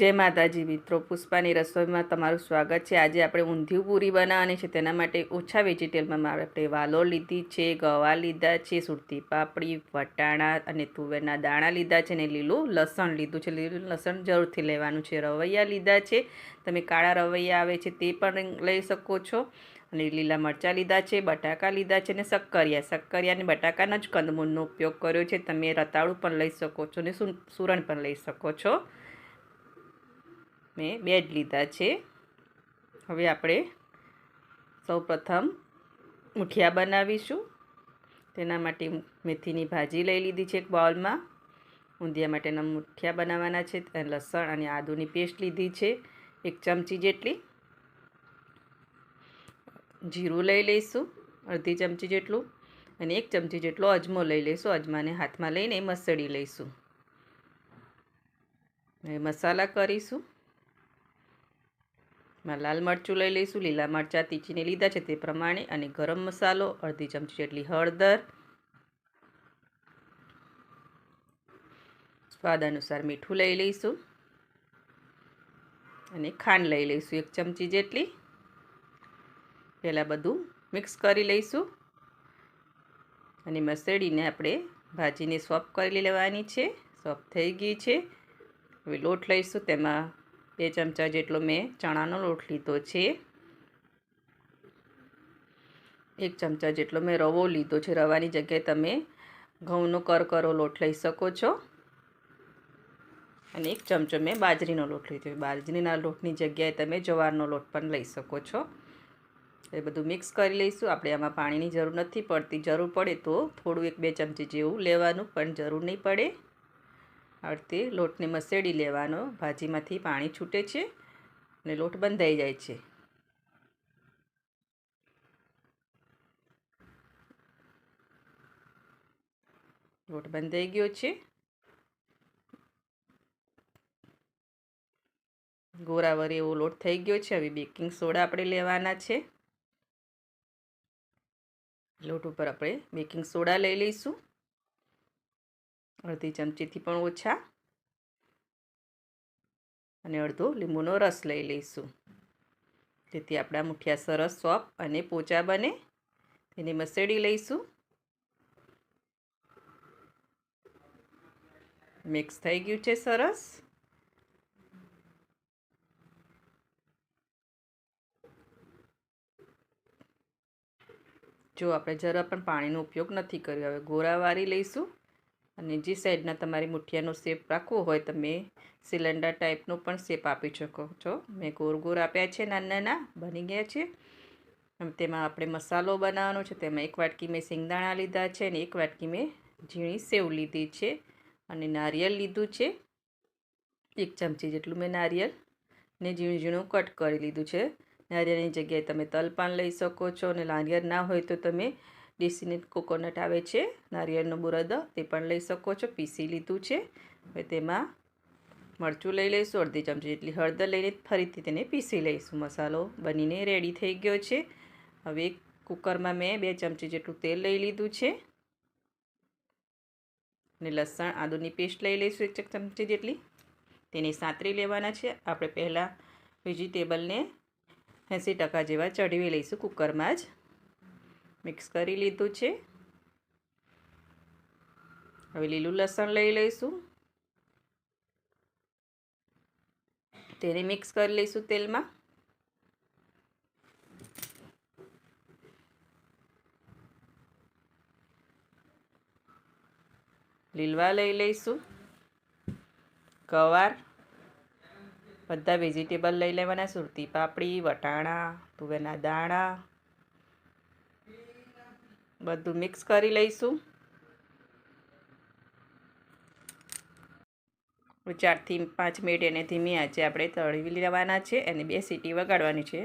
જય માતાજી મિત્રો, પુષ્પાની રસોઈમાં તમારું સ્વાગત છે. આજે આપણે ઊંધિયું પૂરી બનાવવાની છે, તેના માટે ઓછા વેજીટેબલમાં આપણે વાલો લીધી છે, ગવા લીધા છે, સુરતી પાપડી, વટાણા અને તુવેરના દાણા લીધા છે ને લીલું લસણ લીધું છે. લીલું લસણ જરૂરથી લેવાનું છે. રવૈયા લીધા છે. તમે કાળા રવૈયા આવે છે તે પણ લઈ શકો છો. અને લીલા મરચાં લીધા છે, બટાકા લીધા છે ને શક્કરિયા. શક્કરિયા અને બટાકાનો જ કંદમૂળનો ઉપયોગ કર્યો છે. તમે રતાળું પણ લઈ શકો છો ને સુરણ પણ લઈ શકો છો. મેં બે જ લીધા છે. હવે આપણે સૌપ્રથમ મુઠિયા બનાવીશું. તેના માટે મેથીની ભાજી લઈ લીધી છે એક બાઉલમાં ઊંધિયા માટેના મુઠિયા બનાવવાના છે લસણ અને આદુની પેસ્ટ લીધી છે એક ચમચી જેટલી. જીરું લઈ લઈશું અડધી ચમચી જેટલું અને એક ચમચી જેટલો અજમો લઈ લઈશું. અજમાને હાથમાં લઈને મસળી લઈશું. મસાલા કરીશું. માં લાલ મરચું લઈ લઈશું, લીલા મરચાં તીચીને લીધા છે તે પ્રમાણે અને ગરમ મસાલો, અડધી ચમચી જેટલી હળદર. સ્વાદ અનુસાર મીઠું લઈ લઈશું. અને ખાંડ લઈ લઈશું એક ચમચી જેટલી. પહેલાં બધું મિક્સ કરી લઈશું. અને મસળીને આપણે ભાજીને સોફ કરી લેવાની છે. સોફ થઈ ગઈ છે. હવે લોટ લઈશું, તેમાં બે ચમચા જેટલો મેં ચણાનો લોટ લીધો છે. એક ચમચા જેટલો મેં રવો લીધો છે. રવાની જગ્યાએ તમે ઘઉંનો કરકરો લોટ લઈ શકો છો. અને એક ચમચો મેં બાજરીનો લોટ લીધો બાજરીના લોટની જગ્યાએ તમે જવારનો લોટ પણ લઈ શકો છો. એ બધું મિક્સ કરી લઈશું. આપણે આમાં પાણીની જરૂર નથી પડતી. જરૂર પડે તો થોડું એક બે ચમચી જેવું લેવાનું, પણ જરૂર નહીં પડે. આ રીતે લોટને મસેડી લેવાનો. ભાજીમાંથી પાણી છૂટે છે અને લોટ બંધાઈ જાય છે. લોટ બંધાઈ ગયો છે. ગોરાવર એવો લોટ થઈ ગયો છે. હવે બેકિંગ સોડા આપણે લેવાના છે. લોટ ઉપર આપણે બેકિંગ સોડા લઈ લઈશું. અડધી ચમચીથી પણ ઓછા. અને અડધો લીંબુનો રસ લઈ લઈશું. જેથી આપણા મુઠિયા સરસ સોપ અને પોચા બને. તેને મસેડી લઈશું. મિક્સ થઈ ગયું છે સરસ. જો આપણે જરા પણ પાણીનો ઉપયોગ નથી કર્યો, હવે ગોરા વારી લઈશું. અને જે સાઈડના તમારી મુઠિયાનો શેપ રાખવો હોય તમે સિલિન્ડર ટાઈપનો પણ શેપ આપી શકો છો. મેં ગોર ગોર આપ્યા છે, નાના નાના, બની ગયા છે. તેમાં આપણે મસાલો બનાવવાનો છે, તેમાં એક વાટકી મેં સિંગદાણા લીધા છે અને એક વાટકી મેં ઝીણી સેવ લીધી છે. અને નારિયેળ લીધું છે, એક ચમચી જેટલું મેં નારિયેળ ને ઝીણું ઝીણું કટ કરી લીધું છે. નારિયેળની જગ્યાએ તમે તલ પણ લઈ શકો છો અને નારિયેળ ના હોય તો તમે દેશીની કોકોનટ આવે છે, નારિયેળનો બુરદ, તે પણ લઈ શકો છો, પીસી લીધું છે. હવે તેમાં મરચું લઈ લઈશું, અડધી ચમચી જેટલી હળદર લઈને ફરીથી તેને પીસી લઈશું. મસાલો બનીને રેડી થઈ ગયો છે. હવે કુકરમાં મેં બે ચમચી જેટલું તેલ લઈ લીધું છે. અને લસણ, આદુની પેસ્ટ લઈ લઈશું એક ચમચી જેટલી. તેને સાંતરી લેવાના છે. આપણે પહેલાં વેજીટેબલને એંસી ટકા જેવા ચઢવી લઈશું કુકરમાં જ. મિક્સ કરી લીધું છે. હવે લીલું લસણ લઈ લઈશું. તેને મિક્સ કરી લઈશું તેલમાં. લીલવા લઈ લઈશું. ગવાર. બધા વેજીટેબલ લઈ લેવાના. સુરતી પાપડી, વટાણા, તુવેરના દાણા બધું મિક્સ કરી લઈશું. ચારથી પાંચ મિનિટ એને ધીમી આંચે આપણે તળવી લેવાના છે અને બે સીટી વગાડવાની છે.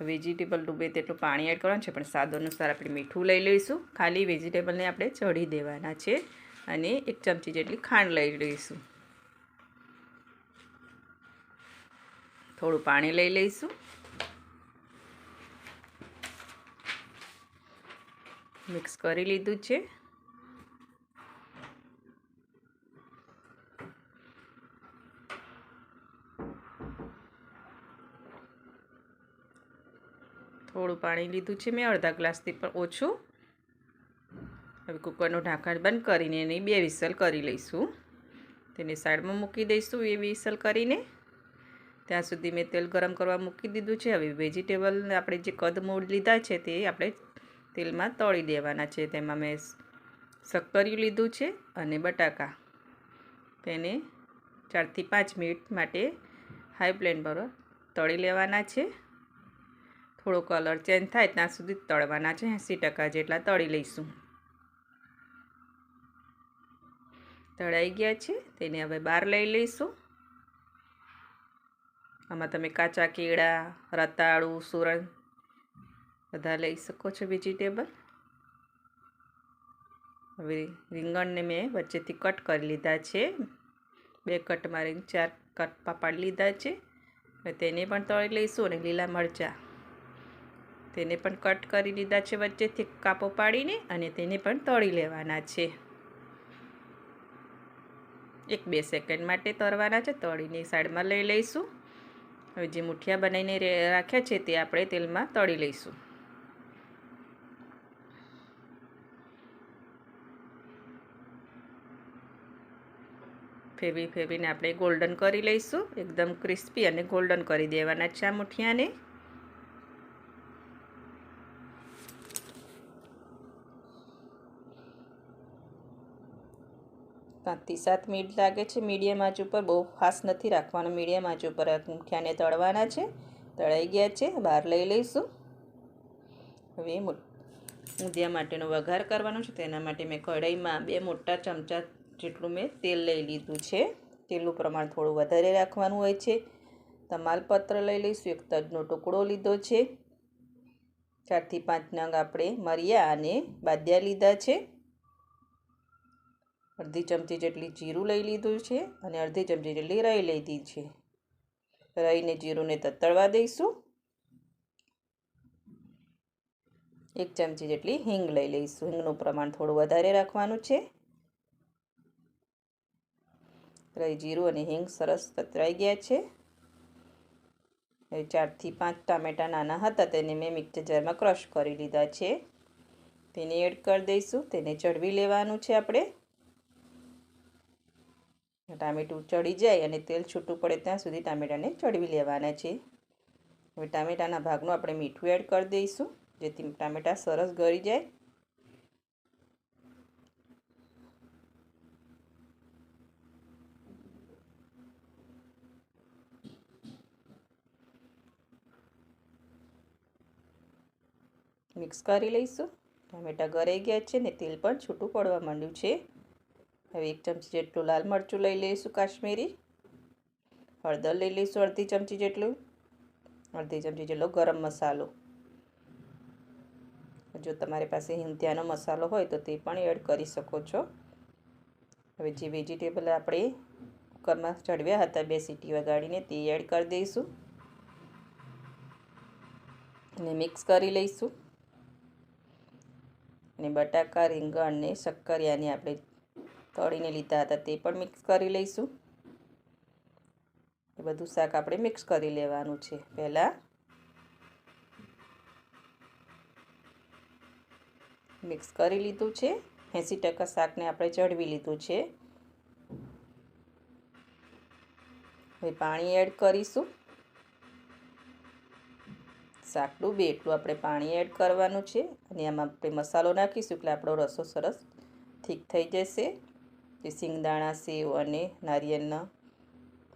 વેજીટેબલ ડૂબે તેટલું પાણી એડ કરવાનું છે, પણ સ્વાદ અનુસાર આપણે મીઠું લઈ લઈશું. ખાલી વેજીટેબલને આપણે ચઢી દેવાના છે અને એક ચમચી જેટલી ખાંડ લઈ લઈશું. થોડું પાણી લઈ લઈશું. મિક્સ કરી લીધું છે. થોડું પાણી લીધું છે મેં, અડધા ગ્લાસથી પણ ઓછું. હવે કુકરનું ઢાંકણ બંધ કરીને એની બે વિસલ કરી લઈશું. તેને સાઈડમાં મૂકી દઈશું એ વિસલ કરીને. ત્યાં સુધી મેં તેલ ગરમ કરવા મૂકી દીધું છે. હવે વેજીટેબલ આપણે જે કદ મૂળ લીધા છે તે આપણે તેલમાં તળી દેવાના છે. તેમાં મેં શક્કરિયું લીધું છે અને બટાકા. તેને ચારથી પાંચ મિનિટ માટે હાઈ ફ્લેમ પર તળી લેવાના છે. થોડો કલર ચેન્જ થાય ત્યાં સુધી તળવાના છે. એંસી ટકા જેટલા તળી લઈશું. તળાઈ ગયા છે. તેને હવે બહાર લઈ લઈશું. આમાં તમે કાચા કેળા, રતાળું સુરણ બધા લઈ શકો છો વેજીટેબલ હવે રીંગણને મેં વચ્ચેથી કટ કરી લીધા છે. બે કટ મારી ચાર કટ પાપડ લીધા છે. તેને પણ તળી લઈશું અને લીલા મરચાં. તેને પણ કટ કરી લીધા છે વચ્ચેથી કાપો પાડીને અને તેને પણ તળી લેવાના છે. એક બે સેકન્ડ માટે તળવાના છે, તળીને સાઈડમાં લઈ લઈશું. હવે જે મુઠિયા બનાવીને રાખ્યા છે તે આપણે તેલમાં તળી લઈશું. ફેરવી ફેરવીને આપણે ગોલ્ડન કરી લઈશું. એકદમ ક્રિસ્પી અને ગોલ્ડન કરી દેવાના છે આ મુઠિયાને. પાંચથી સાત મિનિટ લાગે છે. મીડિયમ આંચ ઉપર બહુ ફાસ્ટ નથી રાખવાનું. મીડિયમ આંચ ઉપર મુઠિયાને તળવાના છે. તળાઈ ગયા છે. બહાર લઈ લઈશું. હવે મુઠિયા માટેનો વઘાર કરવાનો છે. તેના માટે મેં કઢાઈમાં બે મોટા ચમચા જેટલું મેં તેલ લઈ લીધું છે. તેલનું પ્રમાણ થોડું વધારે રાખવાનું હોય છે. તમાલપત્ર લઈ લઈશું, એક તજનો ટુકડો લીધો છે. ચારથી પાંચ નંગ આપણે મરિયા અને બાદિયા લીધા છે. અડધી ચમચી જેટલી જીરું લઈ લીધું છે અને અડધી ચમચી જેટલી રાઈ લીધી છે. રાઈને જીરુંને તતળવા દઈશું. એક ચમચી જેટલી હિંગ લઈ લઈશું. હિંગનું પ્રમાણ થોડું વધારે રાખવાનું છે. રાઈ જીરું અને હિંગ સરસ પતરાઈ ગયા છે. હવે ચારથી પાંચ ટામેટાં નાના હતા તેને મેં મિક્સર જારમાં ક્રશ કરી લીધા છે. તેને એડ કરી દઈશું, તેને ચડવી લેવાનું છે આપણે. ટામેટું ચડી જાય અને તેલ છૂટું પડે ત્યાં સુધી ટામેટાને ચડવી લેવાના છે. હવે ટામેટાના ભાગનું આપણે મીઠું એડ કરી દઈશું, જેથી ટામેટાં સરસ ગળી જાય. મિક્સ કરી લઈશું. ટામેટા ગરાઈ ગયા છે ને તેલ પણ છૂટું પડવા માંડ્યું છે. હવે એક ચમચી જેટલું લાલ મરચું લઈ લઈશું કાશ્મીરી. હળદર લઈ લઈશું અડધી ચમચી જેટલું. અડધી ચમચી જેટલો ગરમ મસાલો. જો તમારી પાસે હિંતિયાનો મસાલો હોય તો તે પણ એડ કરી શકો છો. હવે જે વેજીટેબલ આપણે કુકરમાં ચડવ્યા હતા બે સીટી વગાડીને તે એડ કરી દઈશું. અને મિક્સ કરી લઈશું. અને બટાકા, રીંગણ અને શક્કરિયાને આપણે તળીને લીધા હતા, તે પણ મિક્સ કરી લઈશું. એ બધું શાક આપણે મિક્સ કરી લેવાનું છે. પહેલાં મિક્સ કરી લીધું છે. એંસી ટકા શાકને આપણે ચડવી લીધું છે. હવે પાણી એડ કરીશું. શાક ડૂબે એટલું આપણે પાણી એડ કરવાનું છે અને આમાં આપણે મસાલો નાખીશું એટલે આપણો રસો સરસ ઠીક થઈ જશે. જે સિંગદાણા, સેવ અને નારિયેળનો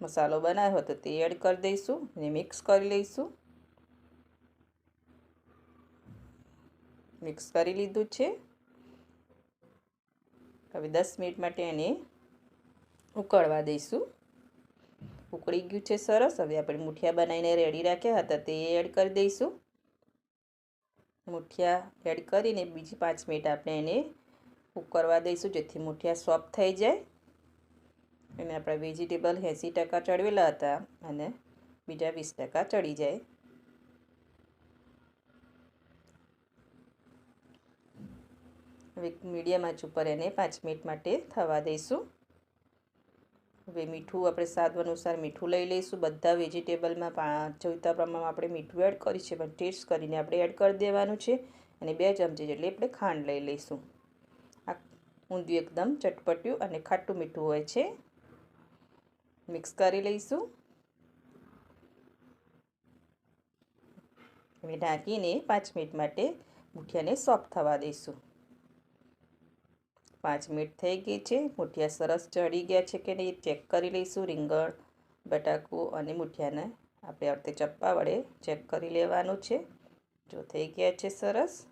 મસાલો બનાવ્યો હતો તે એડ કરી દઈશું અને મિક્સ કરી લઈશું. મિક્સ કરી લીધું છે. હવે દસ મિનિટ માટે એને ઉકળવા દઈશું. ઉકળી ગયું છે સરસ. હવે આપણે મુઠિયા બનાવીને રેડી રાખ્યા હતા તે એડ કરી દઈશું. મુઠિયા એડ કરીને બીજી પાંચ મિનિટ આપણે એને ઉકળવા દઈશું જેથી મુઠિયા સોફ્ટ થઈ જાય. અને આપણા વેજીટેબલ એંસી ટકા ચડવેલા હતા અને બીજા વીસ ટકા ચડી જાય. હવે મીડિયમ આંચ ઉપર એને પાંચ મિનિટ માટે થવા દઈશું. હવે મીઠું આપણે સ્વાદ અનુસાર મીઠું લઈ લઈશું. બધા વેજીટેબલમાં જોઈતા પ્રમાણમાં આપણે મીઠું એડ કરીએ છે, પણ ટેસ્ટ કરીને આપણે એડ કરી દેવાનું છે અને બે ચમચી જેટલી આપણે ખાંડ લઈ લઈશું. આ ઊંધિયું એકદમ ચટપટ્યું અને ખાટું મીઠું હોય છે. મિક્સ કરી લઈશું. હવે ઢાંકીને પાંચ મિનિટ માટે મુઠિયાને સોફ્ટ થવા દઈશું. પાંચ મિનિટ થઈ ગઈ છે. મુઠિયા સરસ ચડી ગયા છે કે નહીં ચેક કરી લઈશું. રીંગણ, બટાકું અને મૂઠિયાને આપણે અર્થે ચપ્પા વડે ચેક કરી લેવાનું છે. જો થઈ ગયા છે સરસ.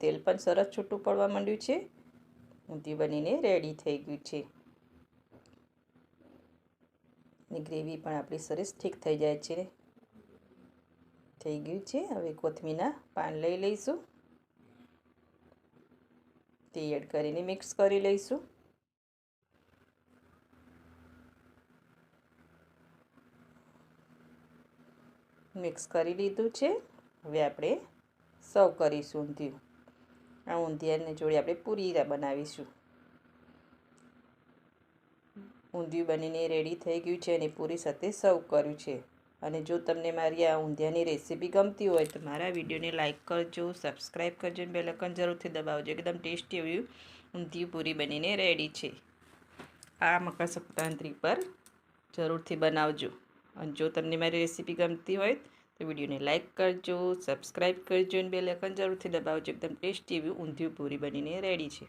તેલ પણ સરસ છૂટું પડવા માંડ્યું છે. ઊંધી બનીને રેડી થઈ ગયું છે. અને ગ્રેવી પણ આપણી સરસ ઠીક થઈ જાય છે. થઈ ગયું છે. હવે કોથમીના પાન લઈ લઈશું. તે એડ કરીને મિક્સ કરી લઈશું. મિક્સ કરી લીધું છે. હવે આપણે સર્વ કરીશું ઊંધિયું. આ ઊંધિયાને જોડે આપણે પૂરી બનાવીશું. ઊંધિયું બનીને રેડી થઈ ગયું છે અને પૂરી સાથે સર્વ કર્યું છે. અને જો તમને મારી આ ઊંધિયાની રેસીપી ગમતી હોય તો મારા વિડીયોને લાઇક કરજો, સબસ્ક્રાઈબ કરજો અને બેલકન જરૂરથી દબાવજો. એકદમ ટેસ્ટી એવી ઊંધિયું પૂરી બનીને રેડી છે. આ મકર સંક્રાંતિ પર જરૂરથી બનાવજો. અને જો તમને મારી રેસીપી ગમતી હોય તો વિડીયોને લાઇક કરજો, સબસ્ક્રાઈબ કરજો અને બેલકન જરૂરથી દબાવજો. એકદમ ટેસ્ટી એવી ઊંધિયું પૂરી બનીને રેડી છે.